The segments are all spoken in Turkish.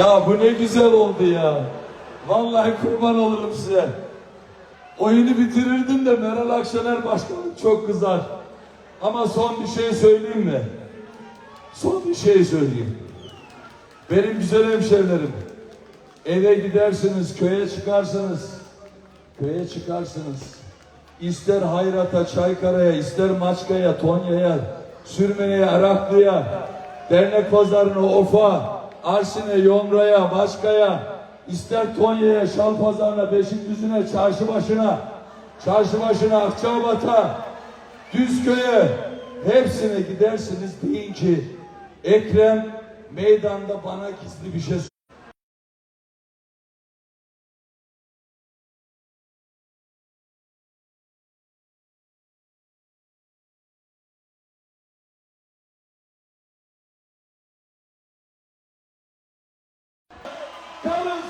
Ya bu ne güzel oldu ya. Vallahi kurban olurum size. Oyunu bitirirdim de Meral Akşener Başkanım çok kızar. Ama son bir şey söyleyeyim mi? Son bir şey söyleyeyim. Benim güzel hemşerilerim. Eve gidersiniz, köye çıkarsınız. Köye çıkarsınız. İster Hayrat'a, Çaykara'ya, ister Maçka'ya, Tonya'ya, Sürmene'ye, Araklı'ya, dernek pazarına, Of'a, Arsin'e, Yomra'ya, Maçka'ya, ister Tonya'ya, Şal pazarına, Beşikdüzü'ne, Çarşı başına, Çarşı başına, Akçabat'a, Düzköy'e, hepsine gidersiniz deyin ki Ekrem meydanda bana gizli bir şey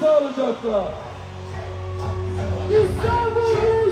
imza. İstanbul'u